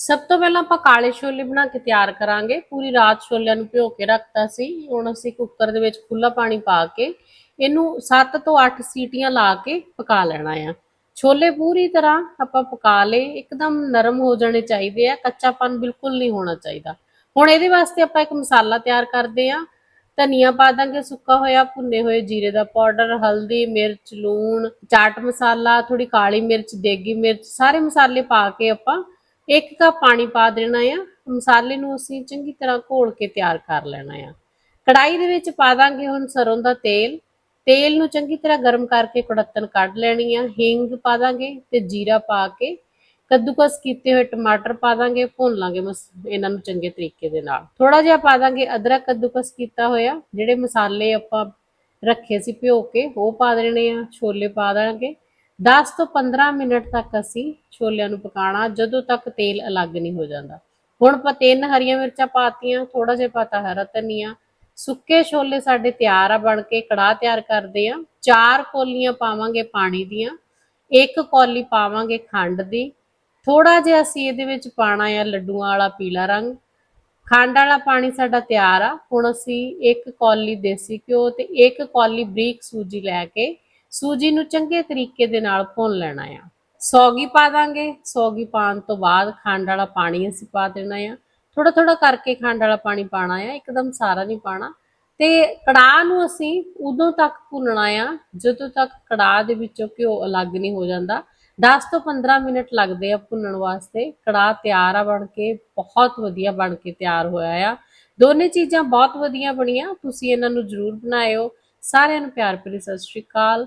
ਸਭ ਤੋਂ ਪਹਿਲਾਂ ਆਪਾਂ ਕਾਲੇ ਛੋਲੇ ਬਣਾ ਕੇ ਤਿਆਰ ਕਰਾਂਗੇ। ਪੂਰੀ ਰਾਤ ਛੋਲਿਆਂ ਨੂੰ ਭਿਓ ਕੇ ਰੱਖਤਾ ਸੀ। ਹੁਣ ਅਸੀਂ ਕੁੱਕਰ ਦੇ ਵਿੱਚ ਖੁੱਲਾ ਪਾਣੀ ਪਾ ਕੇ ਇਹਨੂੰ 7 ਤੋਂ 8 ਸੀਟੀਆਂ ਲਾ ਕੇ ਪਕਾ ਲੈਣਾ ਆ। ਛੋਲੇ ਪੂਰੀ ਤਰ੍ਹਾਂ ਆਪਾਂ ਪਕਾ ਲਏ। ਇੱਕਦਮ ਨਰਮ ਹੋ ਜਾਣੇ ਚਾਹੀਦੇ ਆ। ਕੱਚਾਪਨ ਬਿਲਕੁਲ ਨਹੀਂ ਹੋਣਾ ਚਾਹੀਦਾ। ਹੁਣ ਇਹਦੇ ਵਾਸਤੇ ਆਪਾਂ ਇੱਕ ਮਸਾਲਾ ਤਿਆਰ ਕਰਦੇ ਆ। ਧਨੀਆ ਪਾ ਦਾਂਗੇ ਸੁੱਕਾ ਹੋਇਆ, ਭੁੰਨੇ ਹੋਏ ਜੀਰੇ ਦਾ ਪਾਊਡਰ, ਹਲਦੀ, ਮਿਰਚ, ਲੂਣ, ਚਾਟ ਮਸਾਲਾ ਥੋੜੀ ਕਾਲੀ ਮਿਰਚ, ਦੇਗੀ ਮਿਰਚ, ਸਾਰੇ ਮਸਾਲੇ ਪਾ ਕੇ ਆਪਾਂ ਇੱਕ ਕੱਪ ਪਾਣੀ ਪਾ ਦੇਣਾ ਆ, ਮਸਾਲੇ ਨੂੰ ਅਸੀਂ ਚੰਗੀ ਤਰ੍ਹਾਂ ਘੋਲ ਕੇ ਤਿਆਰ ਕਰ ਲੈਣਾ ਆ। ਕੜਾਈ ਦੇ ਵਿੱਚ ਪਾ ਦਾਂਗੇ ਹੁਣ ਸਰੋਂ ਦਾ ਤੇਲ। ਤੇਲ ਨੂੰ ਚੰਗੀ ਤਰ੍ਹਾਂ ਗਰਮ ਕਰਕੇ ਕੜਤਨ ਕੱਢ ਲੈਣੀ ਆ। ਹਿੰਗ ਪਾ ਦਾਂਗੇ ਤੇ ਜੀਰਾ ਪਾ ਕੇ। ਕੱਦੂਕਸ ਕੀਤੇ ਹੋਏ ਟਮਾਟਰ ਪਾ ਦਾਂਗੇ, ਭੁੰਨ ਲਾਂਗੇ ਮਸ, ਇਹਨਾਂ ਨੂੰ ਚੰਗੇ ਤਰੀਕੇ ਦੇ ਨਾਲ। ਥੋੜਾ ਜਿਹਾ ਪਾ ਦਾਂਗੇ ਅਦਰਕ ਕੱਦੂਕਸ ਕੀਤਾ ਹੋਇਆ, ਜਿਹੜੇ ਮਸਾਲੇ ਆਪਾਂ ਰੱਖੇ ਸੀ ਭਿਓ ਕੇ, ਉਹ ਪਾ ਦੇਣੇ ਆ, ਛੋਲੇ ਪਾ ਦਾਂਗੇ। 10 ਤੋਂ 15 ਮਿੰਟ ਤੱਕ ਅਸੀਂ ਛੋਲਿਆਂ ਨੂੰ ਪਕਾਣਾ ਜਦੋਂ ਤੱਕ ਤੇਲ ਅਲੱਗ ਨਹੀਂ ਹੋ ਜਾਂਦਾ। ਹੁਣ ਆਪਾਂ ਤਿੰਨ ਹਰੀਆਂ ਮਿਰਚਾਂ ਪਾਤੀਆਂ ਥੋੜਾ ਜਿਹਾ ਪਾਤਾ ਹਰਾ ਧਨੀਆ। ਸੁੱਕੇ ਛੋਲੇ ਸਾਡੇ ਤਿਆਰ ਆ, ਬਣ ਕੇ ਕੜਾਹ ਤਿਆਰ ਕਰਦੇ ਆ। ਚਾਰ ਕੋਲੀਆਂ ਪਾਵਾਂਗੇ ਪਾਣੀ ਦੀਆਂ, ਇੱਕ ਕੌਲੀ ਪਾਵਾਂਗੇ ਖੰਡ ਦੀ। ਥੋੜਾ ਜਿਹਾ ਅਸੀਂ ਇਹਦੇ ਵਿੱਚ ਪਾਣਾ ਆ ਲੱਡੂਆਂ ਵਾਲਾ ਪੀਲਾ ਰੰਗ। ਖੰਡ ਵਾਲਾ ਪਾਣੀ ਸਾਡਾ ਤਿਆਰ ਆ। ਹੁਣ ਅਸੀਂ ਇੱਕ ਕੌਲੀ ਦੇਸੀ ਘਿਓ ਤੇ ਇੱਕ ਕੌਲੀ ਬਰੀਕ ਸੂਜੀ ਲੈ ਕੇ ਸੂਜੀ ਨੂੰ ਚੰਗੇ ਤਰੀਕੇ ਦੇ ਨਾਲ ਭੁੰਨ ਲੈਣਾ ਆ। ਸੌਗੀ ਪਾ ਦਾਂਗੇ। ਸੌਗੀ ਪਾਉਣ ਤੋਂ ਬਾਅਦ ਖੰਡ ਵਾਲਾ ਪਾਣੀ ਅਸੀਂ ਪਾ ਦੇਣਾ ਆ। ਥੋੜਾ ਥੋੜਾ ਕਰਕੇ ਖੰਡ ਵਾਲਾ ਪਾਣੀ ਪਾਣਾ ਆ। ਇੱਕਦਮ ਸਾਰਾ ਨਹੀਂ ਪਾਣਾ ਤੇ ਕੜਾਹ ਨੂੰ ਅਸੀਂ ਉਦੋਂ ਤੱਕ ਭੁੰਨਣਾ ਆ, ਜਦੋਂ ਤੱਕ ਕੜਾਹ ਦੇ ਵਿੱਚੋਂ ਘਿਓ ਅਲੱਗ ਨਹੀਂ ਹੋ ਜਾਂਦਾ। 10 ਤੋਂ 15 ਮਿੰਟ ਲੱਗਦੇ ਆ ਭੁੰਨਣ ਵਾਸਤੇ। ਕੜਾਹ ਤਿਆਰ ਆ ਬਣ ਕੇ, ਬਹੁਤ ਵਧੀਆ ਬਣ ਕੇ ਤਿਆਰ ਹੋਇਆ ਆ। ਦੋਨੇ ਚੀਜ਼ਾਂ ਬਹੁਤ ਵਧੀਆ ਬਣੀਆਂ। ਤੁਸੀਂ ਇਹਨਾਂ ਨੂੰ ਜ਼ਰੂਰ ਬਣਾਇਓ। ਸਾਰਿਆਂ ਨੂੰ ਪਿਆਰ ਭਰੀ ਸਤਿ ਸ਼੍ਰੀ ਅਕਾਲ।